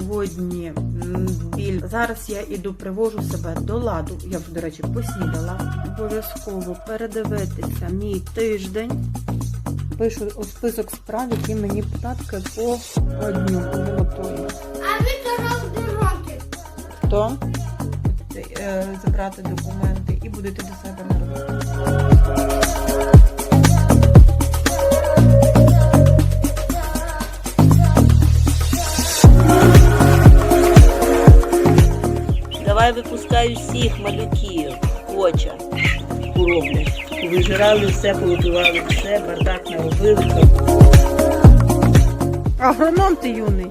сьогодні біль. Зараз я іду, привожу себе до ладу. Я вже, до речі, поснідала. Обов'язково передивитися мій тиждень. Пишу у список справ, які мені податки по дню готую. А ви казав дороги. Хто? Е, Забрати документи і будете до себе випускаю всіх малюків, хоча куровних. Вижирали все, повибивали все, бардак наробили. Агроном ти юний.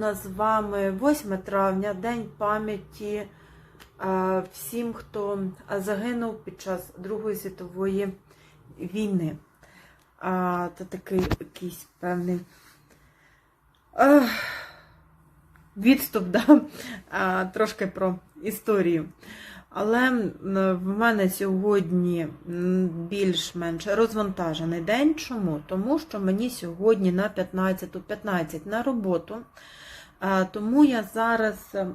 Нас з вами 8 травня, День пам'яті е, всім, хто загинув під час Другої світової війни. Це такий якийсь певний е, відступ, да? трошки про історію. Але в мене сьогодні більш-менш розвантажений день. Чому? Тому що мені сьогодні на 15.15 на роботу. Тому я зараз е,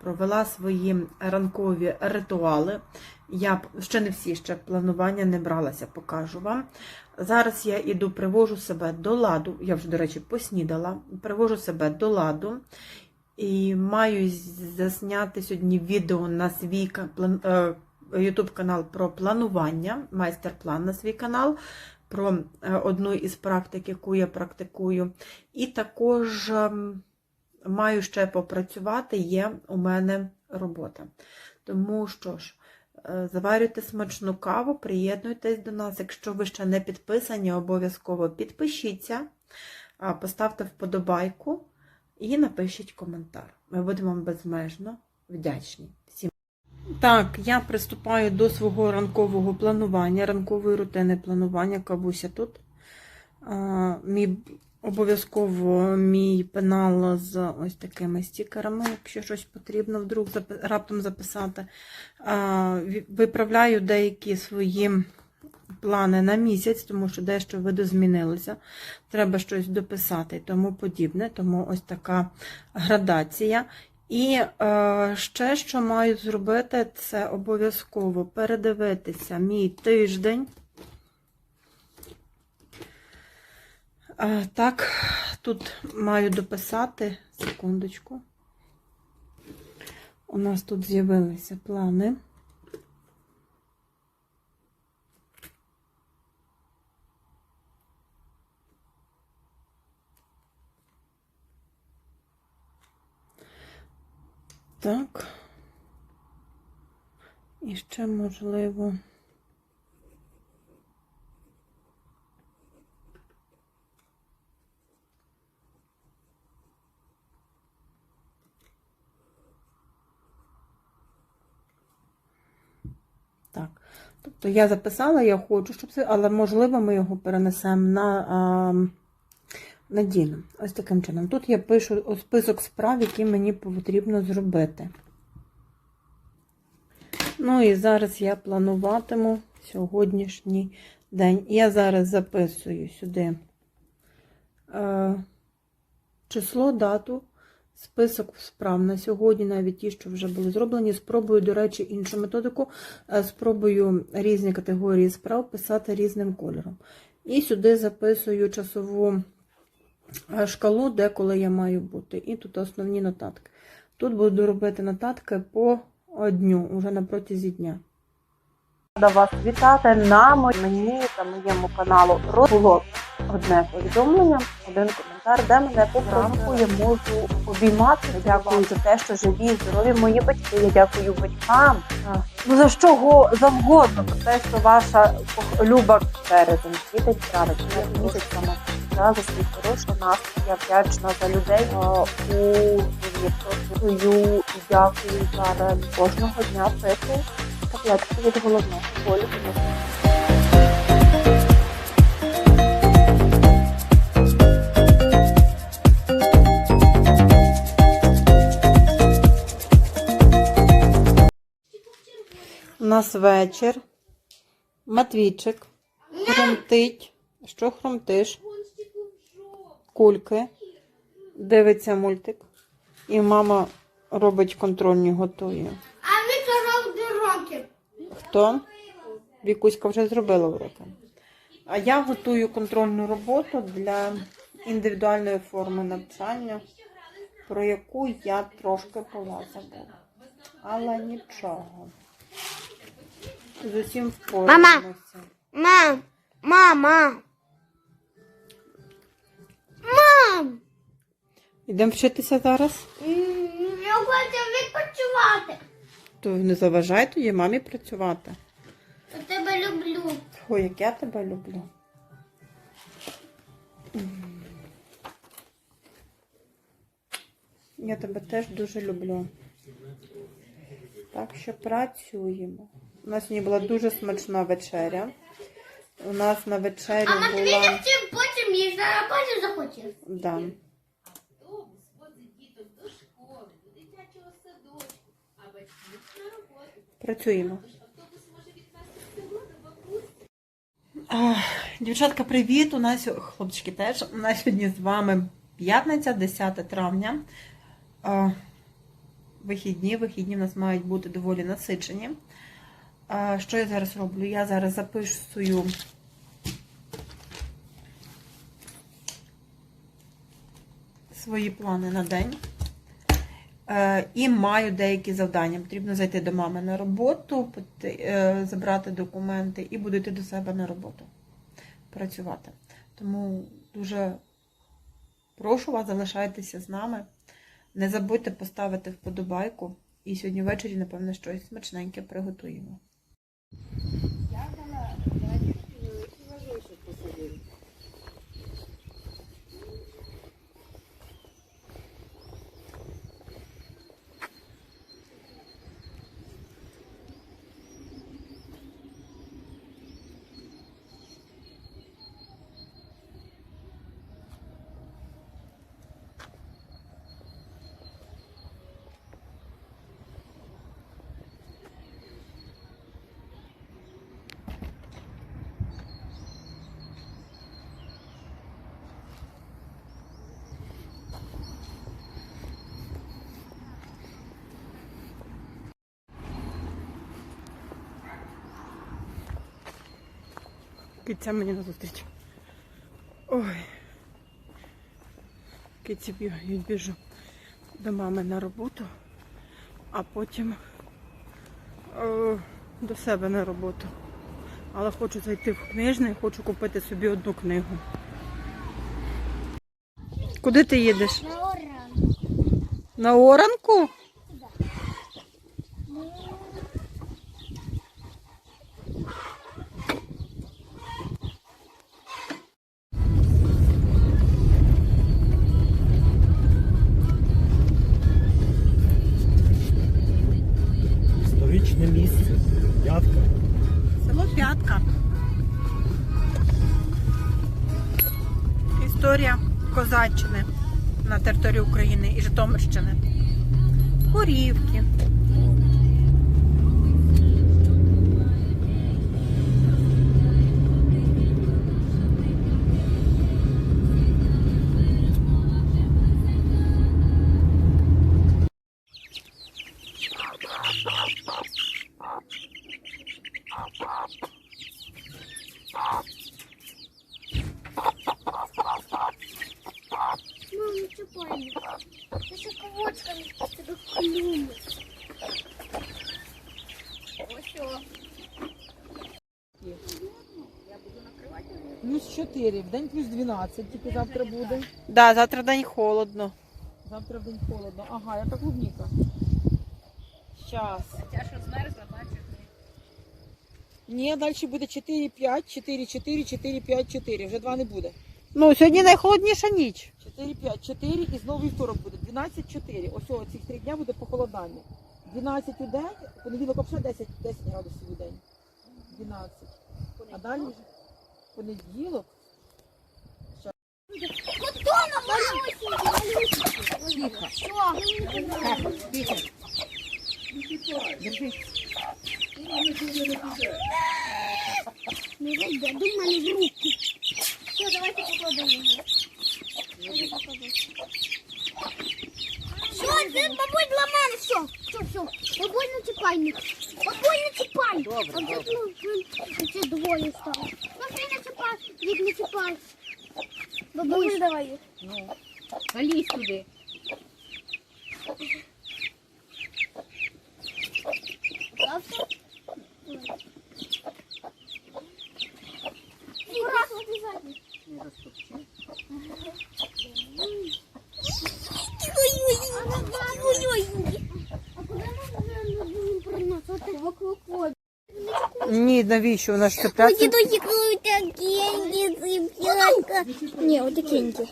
провела свої ранкові ритуали. Я ще не всі ще планування не бралася, покажу вам. Зараз я іду, привожу себе до ладу. Я вже, до речі, поснідала, привожу себе до ладу. І маю засняти сьогодні відео на свій план- е, YouTube канал про планування, майстер-план на свій канал, про е, одну із практик, яку я практикую. І також ем, маю ще попрацювати, є у мене робота. Тому що ж, е, заварюйте смачну каву, приєднуйтесь до нас. Якщо ви ще не підписані, обов'язково підпишіться, поставте вподобайку і напишіть коментар. Ми будемо безмежно вдячні. Всім. Так, я приступаю до свого ранкового планування, ранкової рутини планування. Кабуся тут. А, мій, обов'язково мій пенал з ось такими стікерами, якщо щось потрібно вдруг раптом записати. Виправляю деякі свої плани на місяць, тому що дещо видозмінилося. Треба щось дописати і тому подібне. Тому ось така градація. І е, ще, що маю зробити, це обов'язково передивитися мій тиждень. Так, тут маю дописати, секундочку. У нас тут з'явилися плани. Так. І ще можливо. Так. Тобто я записала, я хочу, щоб це, але можливо ми його перенесемо на а, надійно. Ось таким чином. Тут я пишу список справ, які мені потрібно зробити. Ну і зараз я плануватиму сьогоднішній день. Я зараз записую сюди е, число, дату, список справ на сьогодні, навіть ті, що вже були зроблені. Спробую, до речі, іншу методику. Е, спробую різні категорії справ писати різним кольором. І сюди записую часову е, шкалу, де коли я маю бути. І тут основні нотатки. Тут буду робити нотатки по дню, уже на протязі дня. Рада вас вітати на мені та моєму каналу було одне повідомлення, один коментар, де мене по я можу обіймати. Я дякую за те, що живі, здорові мої батьки. Я дякую батькам. Ну за що го- завгодно, про те, що ваша люба березень світить правильно. Я місяць сама за свій хороший настрій. Я вдячна за людей у і дякую зараз кожного дня пити таблетки від головного болю. Нас вечір. Матвійчик хрумтить. Що хрумтиш? Кульки. Дивиться мультик. І мама робить контрольні готує. А ми робимо уроки. Хто? Вікуська вже зробила уроки. А я готую контрольну роботу для індивідуальної форми навчання, про яку я трошки забула. Але нічого. З усім впораємося. Мам, мама. Мам! Ідемо вчитися зараз. Я хочу відпочивати. То не заважай тоді мамі працювати. Я тебе люблю. Ой, як я тебе люблю. Я тебе теж дуже люблю. Так що працюємо. У нас сьогодні була дуже смачна вечеря. У нас на вечері А Матвій була. хотів потім їсти, а потім захотів. Да. Працюємо. Дівчатка, привіт! У нас хлопчики теж. У нас сьогодні з вами п'ятниця, 10 травня. А, Вихідні, вихідні в нас мають бути доволі насичені. А, Що я зараз роблю? Я зараз записую свої плани на день. Е, І маю деякі завдання. Потрібно зайти до мами на роботу, е, забрати документи і буду йти до себе на роботу працювати. Тому дуже прошу вас, залишайтеся з нами. Не забудьте поставити вподобайку. І сьогодні ввечері, напевно, щось смачненьке приготуємо. Киця мені назустріч. Ой. Киці біжу до мами на роботу, а потім е, до себе на роботу. Але хочу зайти в книжний, хочу купити собі одну книгу. Куди ти їдеш? На ура. На оранку? Козаччини на території України і Житомирщини. Корівки. 4, в день плюс 12, тільки завтра буде. Да, завтра день холодно. Завтра в день холодно. Ага, яка клубніка. Щас. Ні, далі буде 4, 5, 4, 4, 4, 5, 4. Вже 2 не буде. Ну, сьогодні найхолодніша ніч. 4, 5, 4 і знову вівторок буде. 12, 4. Ось о, цих три дня буде похолодання. 12 у день, понеділок взагалі 10, 10 градусів у день. 12. А далі вже понеділок. Тихо. Держи. Не вийде, до мене в руки. Все, давайте покладемо його. Все, це, бабуль, для все. Все, все. Бабуль, не чіпай мене. Бабуль, не чіпай. Добре, добре. Ну, це двоє стало. Ну, ти не чіпай, їх не чіпай. Бабуль, давай їх. Залізь туди. Ні, навіщо? Вона ж Ой, цепляться. дідусі, такенькі, цыплятка. Ні, отакенькі.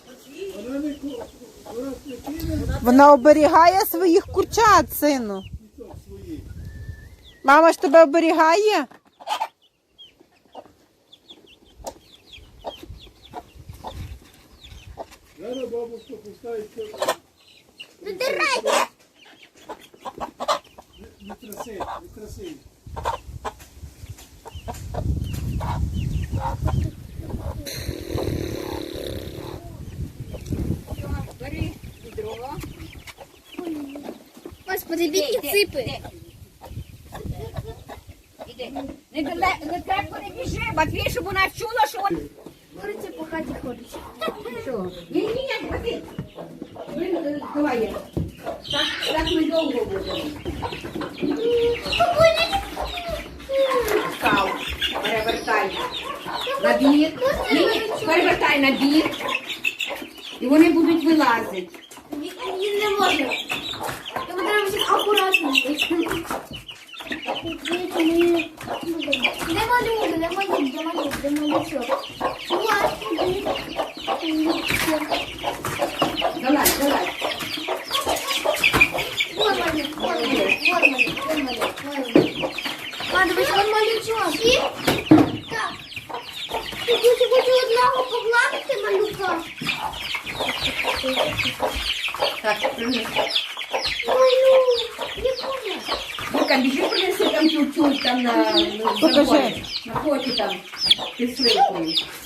Вона оберігає своїх курчат, сину. Мама ж тебе оберігає? Задирайте. Бери Бідні ципи. Не, дале- не треба не біжи, Матвій, щоб вона чула, що вона... Куриця по хаті ходить. Що? Ні, ні, ні, Матвій. Е, Давай я. Так, так ми довго будемо. Став. Перевертай. На бік. Ні, ні, перевертай на бік. І вони будуть вилазити. Він не може. Йому треба бути акуратно. Де малюк, де малюк, де малючок. Давай, давай. Вон малюк, вон малюк, вон малюк, вон малюк, вон малюк. Ладно, ви вон малючок. Так. Ти дуже хочу одного погладити малюка. Так, принеси. Малюк, нікому. Віка, біжи принеси там тютюнь там на, на, на Kiss me, please.